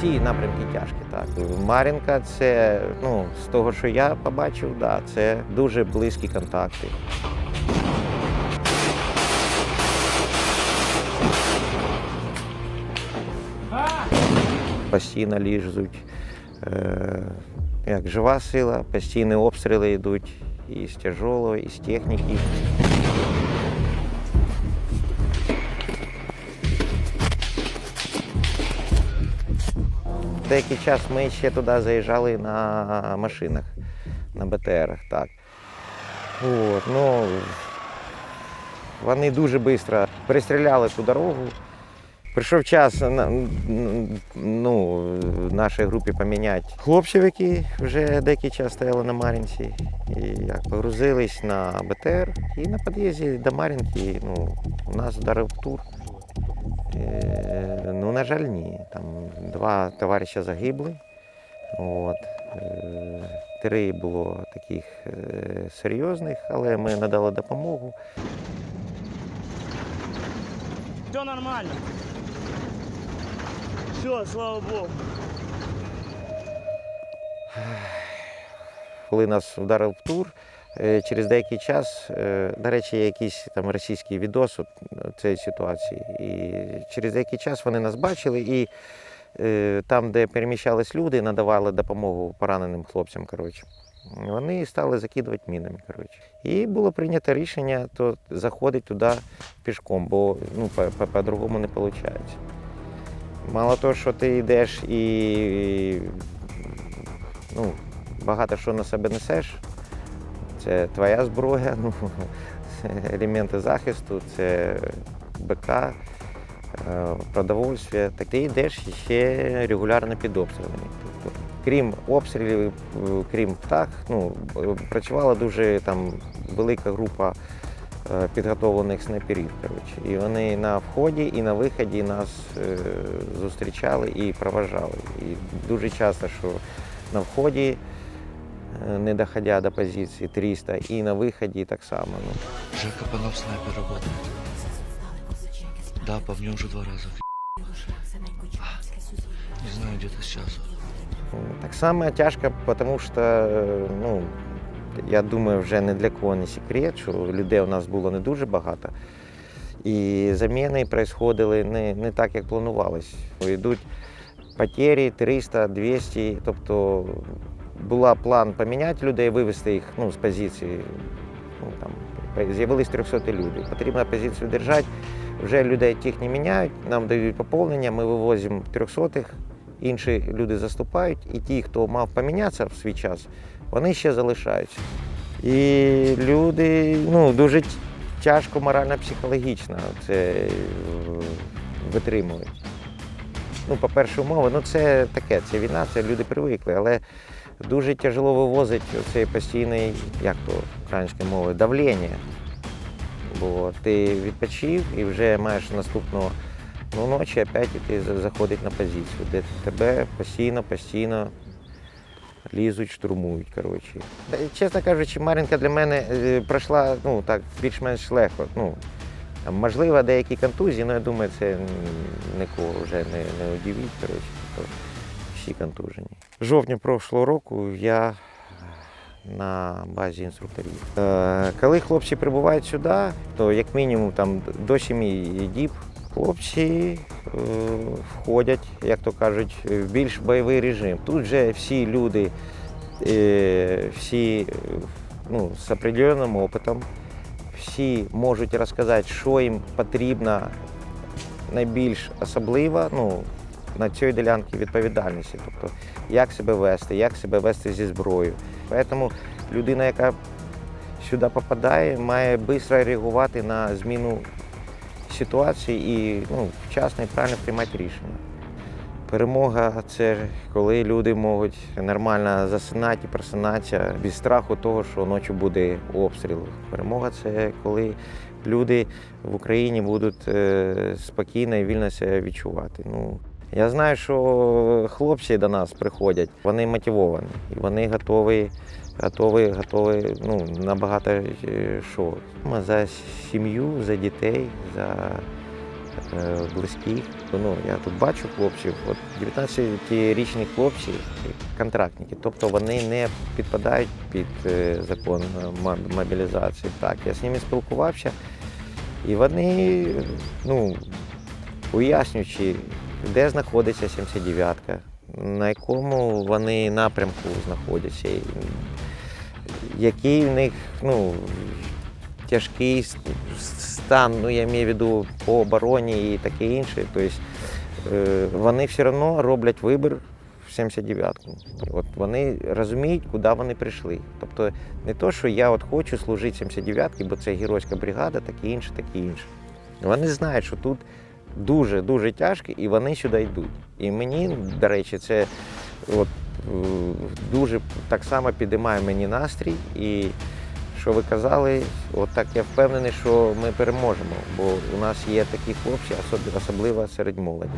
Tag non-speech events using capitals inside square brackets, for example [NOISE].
всі напрямки тяжкі. Так. Мар'їнка це, ну, з того, що я побачив, да, це дуже близькі контакти. Постійно ліжуть. Е, як жива сила, постійні обстріли йдуть і з тяжелого, і з техніки. Деякий час ми ще туди заїжджали на машинах, на БТРах. Так. От, ну, вони дуже швидко перестріляли ту дорогу. Прийшов час ну, нашій групі поміняти хлопців, які вже деякий час стояли на Мар'їнці. І як погрузились на БТР і на під'їзді до Мар'їнки ну, у нас вдарив тур. На жаль, ні. Там два товариша загибли. От. Е, три було таких е, серйозних, але ми надали допомогу. Все нормально. Все, слава Богу. Коли нас вдарив тур, е, через деякий час, е, до речі, є якийсь там російський відос от, цієї ситуації. І через деякий час вони нас бачили і е, там, де переміщались люди, надавали допомогу пораненим хлопцям. Коротше. Вони стали закидувати мінами. Коротше. І було прийнято рішення то заходити туди пішком, бо ну, по- по- по-другому не виходить. Мало того, що ти йдеш і ну, багато що на себе несеш. Це твоя зброя, ну, [LAUGHS] елементи захисту, це БК, е, продовольствие. Так ти йдеш ще регулярно під обстрілами. Тобто, крім обстрілів, е, крім птах, ну, працювала дуже там велика група е, підготовлених снайперів. Коротше. І вони на вході і на виході нас зустрічали і проважали. І дуже часто, що на вході, не доходя до позиції 300, і на виході так само. Ну. Жека нам снайпер работает. Да, по мне уже два раза. Не знаю, где-то сейчас. Так само тяжко, тому що, е, ну, я думаю, вже не для кого не секрет, що людей у нас було не дуже багато. І заміни происходили не, не так, як планувалось. Йдуть потері 300, 200, тобто була план поміняти людей, вивести їх ну, з позиції. Ну, там, з'явились 300 люди. Потрібно позицію держати. Вже людей тих не міняють, нам дають поповнення, ми вивозимо 300 інші люди заступають, і ті, хто мав помінятися в свій час, вони ще залишаються. І люди ну, дуже тяжко морально-психологічно це витримують. Ну, по-перше, умови, ну це таке, це війна, це люди привикли, але дуже тяжело вивозить цей постійний, як то українською мовою, давлення. Бо ти відпочив і вже маєш наступного ну, ночі опять за- заходить на позицію, де тебе постійно, постійно лізуть, штурмують. Коротше. Чесно кажучи, Мар'їнка для мене е, пройшла ну, так, більш-менш легко. Ну, можливо, деякі контузії, але я думаю, це нікого вже не, не удивить. Коротше, всі контужені. В жовтні прошлого року я на базі інструкторів. Е, коли хлопці прибувають сюди, то як мінімум там до 7 діб хлопці е, входять, як то кажуть, в більш бойовий режим. Тут вже всі люди, е, всі е, ну, з определеним опитом, всі можуть розказати, що їм потрібно найбільш особливо ну, на цій ділянці відповідальності. Тобто, як себе вести, як себе вести зі зброєю. Тому людина, яка сюди попадає, має швидко реагувати на зміну ситуації і ну, вчасно і правильно приймати рішення. Перемога це коли люди можуть нормально засинати і просинатися без страху того, що ночі буде обстріл. Перемога це коли люди в Україні будуть е, спокійно і вільно себе відчувати. Ну, я знаю, що хлопці до нас приходять, вони мотивовані, вони готові, готові, готові ну, на багато е, що. Ми За сім'ю, за дітей, за е, близьких. Ну, я тут бачу хлопців, от 19-річні хлопці, контрактники, тобто вони не підпадають під е, закон мобілізації. Так, я з ними спілкувався, і вони, ну, уяснюючи, де знаходиться 79-ка, на якому вони напрямку знаходяться, який в них ну, тяжкий стан, ну я маю в виду по обороні і таке інше. Тобто вони все одно роблять вибір в 79-ку. От вони розуміють, куди вони прийшли. Тобто не то, що я от хочу служити 79-ки, бо це геройська бригада, таке інше, таке інше. Вони знають, що тут дуже дуже тяжкі, і вони сюди йдуть. І мені, до речі, це от, е, дуже так само підіймає мені настрій. І що ви казали, от так я впевнений, що ми переможемо, бо у нас є такі хлопці, особливо серед молоді.